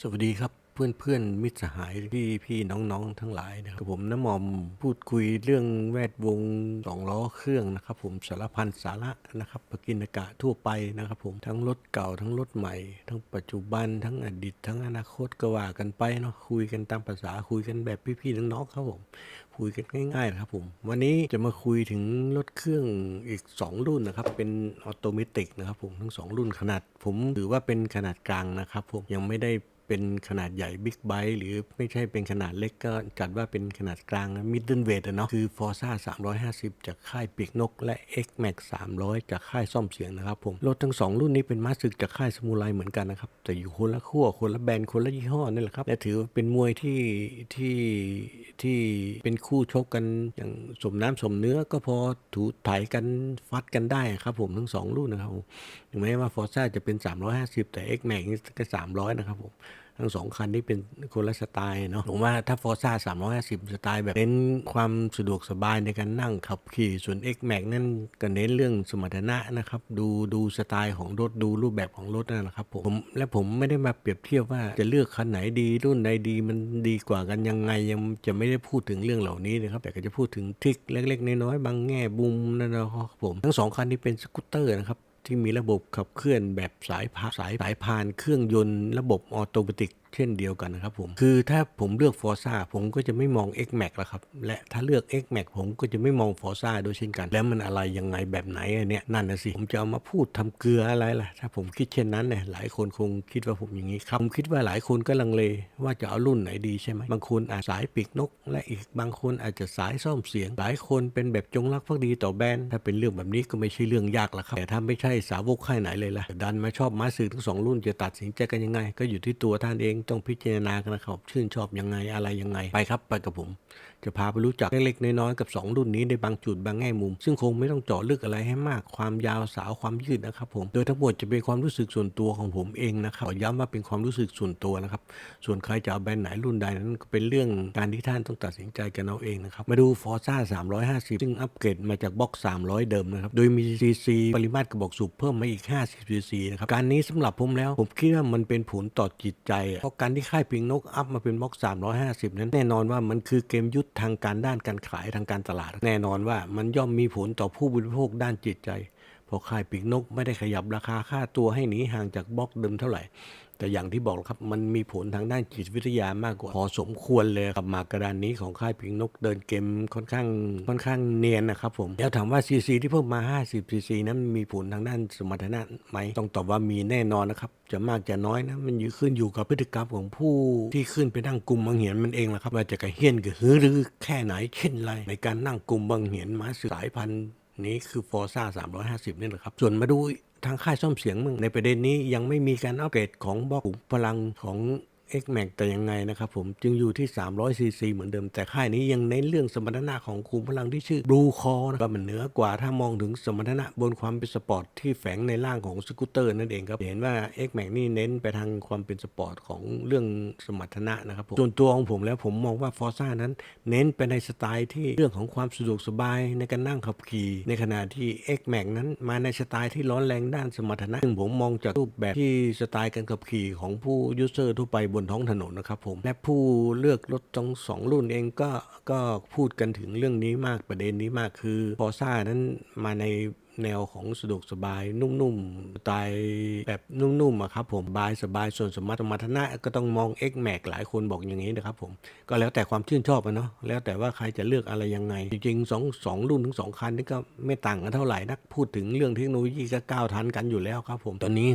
สวัสดีครับ เพื่อนเพื่อนๆมิตรสหายพี่พี่น้องๆทั้งหลายนะครับผมน้ำมอมพูดคุยเรื่องแวดวงสองล้อเครื่องนะครับผมสารพันสาระนะครับปกินกะทั่วไปนะครับผมทั้งรถเก่าทั้งรถใหม่ ทั้งปัจจุบันทั้งอดีตทั้งอนาคตก็ว่ากันไปเนาะคุยกันตามภาษาคุยกันแบบพี่ๆน้องๆครับผมคุยกันง่ายๆนะครับผมวันนี้จะมาคุยถึงรถเครื่องอีก 2 รุ่นนะครับเป็นออโตเมติกนะครับผมทั้ง 2 รุ่นขนาด ผมถือว่าเป็นขนาดกลางนะครับผมยังไม่ได้ เป็นขนาดใหญ่บิ๊กไบค์หรือไม่ใช่เป็นขนาดเล็กก็จัดว่าเป็นขนาดกลางมิดเดิลเวทเนาะคือ Forza 350 จากค่ายปีกนก และ X-Max 300 จากค่ายซ่อมเสียงนะครับผมรถทั้ง 2 รุ่นนี้เป็นม้าศึกจากค่ายสมุไรเหมือนกันนะครับแต่อยู่คนละขั้วคนละแบรนด์คนละยี่ห้อนี่แหละครับและถือว่าเป็นมวยที่ที่ที่เป็นคู่ชกกันอย่างสมน้ำสมเนื้อก็พอถูถ่ายกันฟัดกันได้ครับผมทั้งสองรุ่นนะครับผมถึงแม้ว่า Forza จะเป็น 350 แต่ X-Max นี่ก็ 300 นะครับผมทั้งสองคันนี้เป็นคนละสไตล์เนาะผมว่าถ้า Forza 350 สไตล์แบบเน้นความสะดวกสบายในการนั่งขับขี่ส่วน X Max นั่นก็เน้นเรื่องสมรรถนะนะครับ ดูดูสไตล์ของรถดูรูปแบบของรถนั่นแหละครับผม และผมไม่ได้มาเปรียบเทียบว่าจะเลือกคันไหนดีรุ่นใดดีมันดีกว่ากันยังไงยังจะไม่ได้พูดถึงเรื่องเหล่านี้นะครับ แต่ก็จะพูดถึงทริคเล็ก ๆ น้อยๆบางแง่บุมนั่นนะครับผมทั้งสองคันนี้เป็นสกูตเตอร์นะครับ ที่มีระบบขับเคลื่อนแบบสายพาสายสายพานเครื่องยนต์ ระบบออโตเมติกเช่นเดียวกันนะครับผม คือถ้าผมเลือก Forza ผมก็จะไม่มอง X Max แล้วครับ และถ้าเลือก X Max ผมก็จะไม่มอง Forza ด้วยเช่นกัน แล้วมันอะไรยังไงแบบไหนอันเนี้ยนั่นนะสิ ผมจะเอามาพูดทำเกลืออะไรล่ะ ถ้าผมคิดเช่นนั้นเนี่ยหลายคนคงคิดว่าผมอย่างนี้ครับผมคิดว่าหลายคนก็ลังเลว่าจะเอารุ่นไหนดีใช่ไหมบางคนอาจสายปีกนก และอีกบางคนอาจจะสายซ่อมเสียง หลายคนเป็นแบบจงรักภักดีต่อแบรนด์ถ้าเป็นเรื่องแบบนี้ก็ไม่ใช่เรื่องยากละครับแต่ถ้าไม่ใช่สาวกค่ายไหนเลยล่ะดันมาชอบม้าสื่อทั้งสองรุ่นจะตัดสินใจกันยังไง ก็อยู่ที่ตัวท่านเองต้องพิจารณากันนะครับ ชื่นชอบยังไงอะไรยังไงไปครับ ไปกับผมจะพาไปรู้จักเล็กๆน้อยๆกับ 2 รุ่นนี้ในบางจุดบางแง่มุม ซึ่งคงไม่ต้องเจาะลึกอะไรให้มากความยาวสาวความยืดนะครับผมโดยทั้งหมดจะเป็นความรู้สึกส่วนตัวของผมเองนะครับขอย้ำว่าเป็นความรู้สึกส่วนตัวนะครับส่วนใครจะเอาแบรนด์ไหนรุ่นใดนั้นเป็นเรื่องการที่ท่านต้องตัดสินใจกันเอาเองนะครับมาดู Forza 350 ซึ่งอัปเกรดมาจากบล็อก300 เดิมนะครับโดยมี CC ปริมาตรกระบอกสูบเพิ่มมาอีก50 CC นะครับการนี้สำหรับผมแล้วผมคิดว่ามันเป็นผลต่อจิตใจเพราะการที่ค่ายปิงนกอัพมาเป็นบ็อก350 นั้นแน่นอนว่ามันคือเกมยุทธทางการด้านการขายทางการตลาด แน่นอนว่ามันย่อมมีผลต่อผู้บริโภคด้านจิตใจเพราะค่ายปีกนกไม่ได้ขยับราคาค่าตัวให้หนีห่างจากบล็อกเดิมเท่าไหร่ แต่อย่างที่บอกครับมันมีผลทางด้านจิตวิทยามากกว่าพอสมควรเลยกับหมากกระดานนี้ของค่ายปีกนกเดินเกมค่อนข้างค่อนข้างเนียนนะครับผมแล้วถามว่าซีซีที่เพิ่มมา 50ซีซีนั้นมีผลทางด้านสมรรถนะไหมต้องตอบว่ามีแน่นอนนะครับจะมากจะน้อยนะมันอยู่ขึ้นอยู่กับพฤติกรรมของผู้ที่ขึ้นไปนั่งกลุ่มบังเหียนมันเองแหละครับว่าจะกระเฮี้ยนกระหือรือแค่ไหนเช่นไรในการนั่งกลุ่มบังเหียนมาสายพันธุ์นี้คือ Forza 350นี่แหละครับส่วนมาดู ทางค่ายซ่อมเสียงมึงในประเด็นนี้ยังไม่มีการอัปเกรดของบล็อกพลังของ X Max แต่ยังไงนะครับผมจึงอยู่ที่ 300 cc เหมือนเดิม แต่ค่ายนี้ยังเน้นเรื่องสมรรถนะของขุมพลังที่ชื่อ Blue Core นะว่ามันเหนือกว่าถ้ามองถึงสมรรถนะบนความเป็นสปอร์ตที่แฝงในร่างของสกูตเตอร์นั่นเองครับเห็นว่า X Max นี่เน้นไปทางความเป็นสปอร์ตของเรื่องสมรรถนะนะครับผมส่วนตัวของผมแล้วผมมองว่า Forza นั้น เน้นไปในสไตล์ที่เรื่องของความสะดวกสบายในการนั่งขับขี่ ในขณะที่ X Max นั้นมาในสไตล์ที่ร้อนแรงด้านสมรรถนะซึ่งผมมองจากรูปแบบที่สไตล์การขับขี่ของผู้ยูเซอร์ทั่วไปบนท้องถนนนะครับผม และผู้เลือกรถทั้งสองรุ่นเองก็ก็พูดกันถึงเรื่องนี้มากประเด็นนี้มากคือพอซ่านั้นมาใน แนวของสะดวกสบายนุ่มๆสไตล์แบบนุ่มๆอะครับผมบายสบายส่วนสมรรถนะก็ต้องมอง X Max หลายคนบอกอย่างนี้นะครับผมก็แล้วแต่ความชื่นชอบอะเนาะแล้วแต่ว่าใครจะเลือกอะไรยังไง จริงๆสองสองรุ่นทั้งสองคันนี่ก็ไม่ต่างกันเท่าไหร่นักพูดถึงเรื่องเทคโนโลยีก็ก้าวทันกันอยู่แล้วครับผมตอนนี้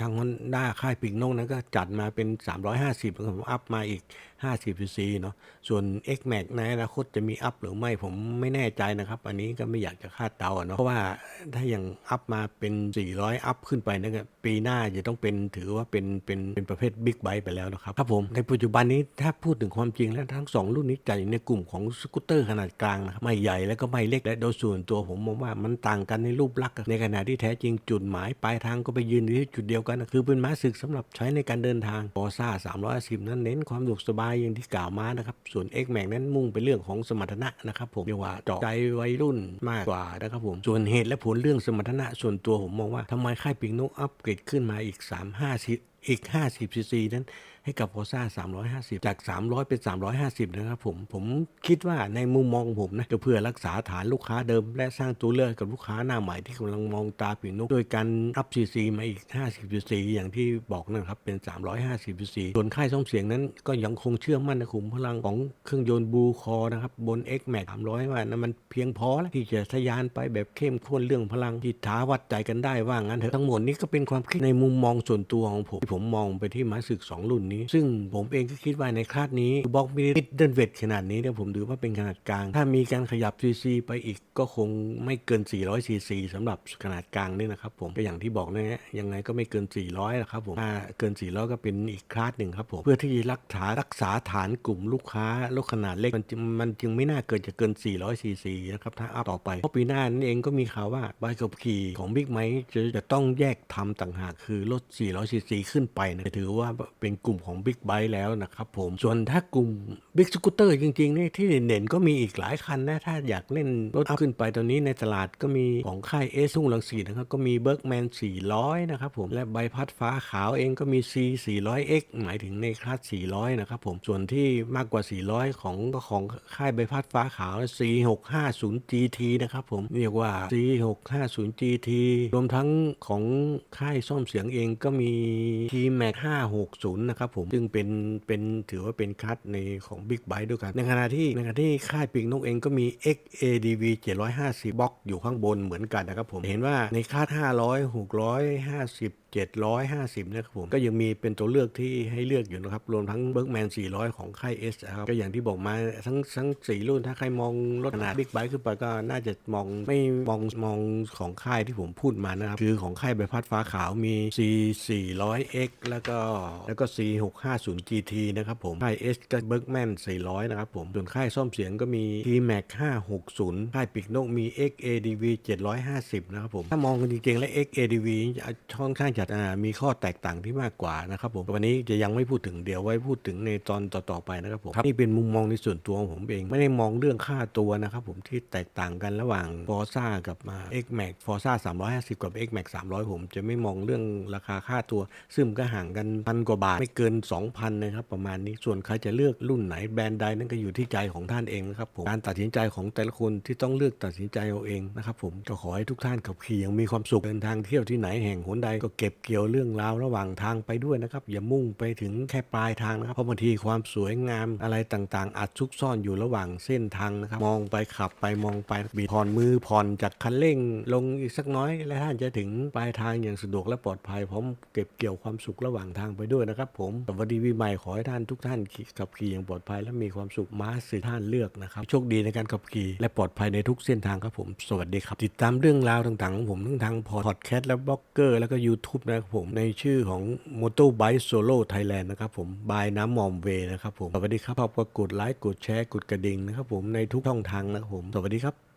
ทางฮอนด้าค่ายปีกนกนั้นก็จัดมาเป็น 350ครับผมอัพมาอีก 50 cc เนาะส่วน X Max ในอนาคตจะมีอัพหรือไม่ผมไม่แน่ใจนะครับ อันนี้ก็ไม่อยากจะคาดเดาเนาะเพราะว่าถ้าอย่างอัพมาเป็น 400 อัพขึ้นไปนะครับปีหน้าจะต้องเป็นถือว่าเป็นเป็นเป็นประเภทบิ๊กไบค์ไปแล้วนะครับครับผมในปัจจุบันนี้ถ้าพูดถึงความจริงแล้วทั้ง 2 รุ่นนี้จัดอยู่ในกลุ่มของสกูตเตอร์ขนาดกลางนะครับไม่ใหญ่แล้วก็ไม่เล็กและโดยส่วนตัวผมมองว่ามันต่างกันในรูปลักษณ์ในขณะที่แท้จริงจุดหมายปลายทางก็ไปยืนอยู่ที่จุดเดียวกันนะคือเป็นม้าศึกสำหรับใช้ในการเดินทางฟอร์ซ่า310 นั้นเน้นความสะดวกสบายอย่างที่กล่าวมานะครับส่วน X Max นั้นมุ่งไปเรื่องของสมรรถนะนะครับผมเรียกว่าเจาะใจวัยรุ่นมากกว่านะครับผมส่วนเหตุและผลเรื่องสมรรถนะส่วนตัวผมมองว่าทำไมค่ายปิงนกอัปเกรดขึ้นมาอีก 3 5อีก 50ซีซีนั้นให้กับ f o r z a 350 จาก 300 เป็น 350 นะครับผม ผมคิดว่าในมุมมองของผมนะก็เพื่อรักษาฐานลูกค้าเดิม และสร้างตัวเลือกกับลูกค้าหน้าใหม่ที่กำลังมองตาปีกนก โดยการอัพซีซีมาอีก 50ซีซีอย่างที่บอกนะครับ เป็น 350ซีซีส่วนค่ายซ่อมเสียงนั้นก็ยังคงเชื่อมั่นในขุมพลังของเครื่องยนต์บูคอนะครับบน X Max 300 ว่านั้นมันเพียงพอแล้วที่จะทะยานไปแบบเข้มข้นเรื่องพลังที่ท้าวัดใจกันได้ว่างั้นเถอะทั้งหมดนี้ก็เป็นความคิดในมุมมองส่วนตัวของผมที่ผมมองไปที่ม้าศึก 2 รุ่นนี้ ซึ่งผมเองก็คิดว่าในคลาสนี้บล็อกมิดเดิลเวทขนาดนี้เนี่ยผมถือว่าเป็นขนาดกลาง ถ้ามีการขยับซีซีไปอีกก็คงไม่เกิน 400ซีซีสำหรับขนาดกลางนี่นะครับผมก็อย่างที่บอกนะฮะยังไงก็ไม่เกิน 400หรอกครับผมถ้าเกิน 400 ก็เป็นอีกคลาสหนึ่งครับผมเพื่อที่รักษารักษาฐานกลุ่มลูกค้าลูกขนาดเล็กมันจึงมันจึงไม่น่าเกินจะเกิน 400ซีซีนะครับถ้าอัพต่อไปเพราะปีหน้านั่นเองก็มีข่าวว่าใบขับขี่ของบิ๊กไมค์จะจะต้องแยกทำต่างหากคือลด400ซีซีขึ้นไปนะถือว่าเป็นกลุ่มของบิ๊กไบแล้วนะครับผม ส่วนถ้ากลุ่มบิ๊กสกูตเตอร์จริงๆนี่ที่เด่นๆก็มีอีกหลายคันนะ ถ้าอยากเล่นรถอัพขึ้นไปตอนนี้ในตลาดก็มีของค่ายเอสุ่งลังสีนะครับ ก็มีเบิร์กแมน400 นะครับผม และใบพัดฟ้าขาวเองก็มี C 400X หมายถึงในคลาส 400 นะครับผม ส่วนที่มากกว่า 400 ของก็ของค่ายใบพัดฟ้าขาว C 650 GT นะครับผม เรียกว่า C 650 GT รวมทั้งของค่ายซ่อมเสียงเองก็มี T Max 560 นะครับผมซึ่งเป็นเป็นถือว่าเป็นคลาสในของ Big Byte ด้วยกัน ในขณะที่ในขณะที่ค่ายปีกนกเองก็มี XADV 750บล็อกอยู่ข้างบนเหมือนกันนะครับผมเห็นว่าในคลาส500 650 750นะครับผมก็ยังมีเป็นตัวเลือกที่ให้เลือกอยู่นะครับ รวมทั้งเบิร์กแมน400 ของค่าย S นะครับก็อย่างที่บอกมาทั้งทั้งสี่รุ่นถ้าใครมองรถขนาดบิ๊กไบค์ขึ้นไปก็น่าจะมองไม่มองมองของค่ายที่ผมพูดมานะครับ คือของค่ายใบพัดฟ้าขาวมี C 400X แล้วก็แล้วก็ C 650 GT นะครับผมค่าย S ก็เบิร์กแมน400 นะครับผม ส่วนค่ายซ่อมเสียงก็มี T Max 560 ค่ายปีกนกมี XADV 750 นะครับผม ถ้ามองกันจริงๆ แล้ว XADV จะค่อนข้างจะอ่ามีข้อแตกต่างที่มากกว่านะครับผมวันนี้จะยังไม่พูดถึงเดี๋ยวไว้พูดถึงในตอนต่อๆไปนะครับผมบนี่เป็นมุมมองในส่วนตัวของผมเองไม่ได้มองเรื่องค่าตัวนะครับผมที่แตกต่างกันระหว่าง f o r z a กับมา X Max f o r z a 350 กับ X Max 300 ผมจะไม่มองเรื่องราคาค่าตัว ซึ่งมันก็ห่างกันพันกว่าบาทไม่เกิน 2,000นะครับประมาณนี้ส่วนใครจะเลือกรุ่นไหนแบรนด์ใดนั่นก็อยู่ที่ใจของท่านเองนะครับผมการตัดสินใจของแต่ละคนที่ต้องเลือกตัดสินใจเอาเองนะครับผมก็ขอให้ทุกท่านขับขี่อย่างมีความสุขเดินทางเที่ยวที่ไหนแห่งหนใดก็เก็บเกี่ยวเรื่องราวระหว่างทางไปด้วยนะครับอย่ามุ่งไปถึงแค่ปลายทางนะครับเพราะบางทีความสวยงามอะไรต่างๆ อาจซุกซ่อนอยู่ระหว่างเส้นทางนะครับมองไปขับไปมองไปบีผ่อนมือผ่อนจากคันเร่ง ลงอีกสักน้อย และท่านจะถึงปลายทางอย่างสะดวกและปลอดภัยพร้อมเก็บเกี่ยวความสุขระหว่างทางไปด้วยนะครับ ผมสวัสดีวีใหม่ขอให้ท่านทุกท่านขับขี่อย่างปลอดภัยและมีความสุขม้าสื่อท่านเลือกนะครับโชคดีในการขับขี่และปลอดภัยในทุกเส้นทางครับผม สวัสดีครับ ติดตามเรื่องราวต่างๆของผมทั้งทางพอดแคสต์และบล็อกเกอร์แล้วก็ YouTube นะครับผมในชื่อของ m o t o b i k e Solo Thailand นะครับผมบายน้ำมอมเวนะครับผมสวัสดีครับขอบคุณกดไลค์กดแชร์กดกระดิ่งนะครับผมในทุกช่องทางนะครับผมสวัสดีครับ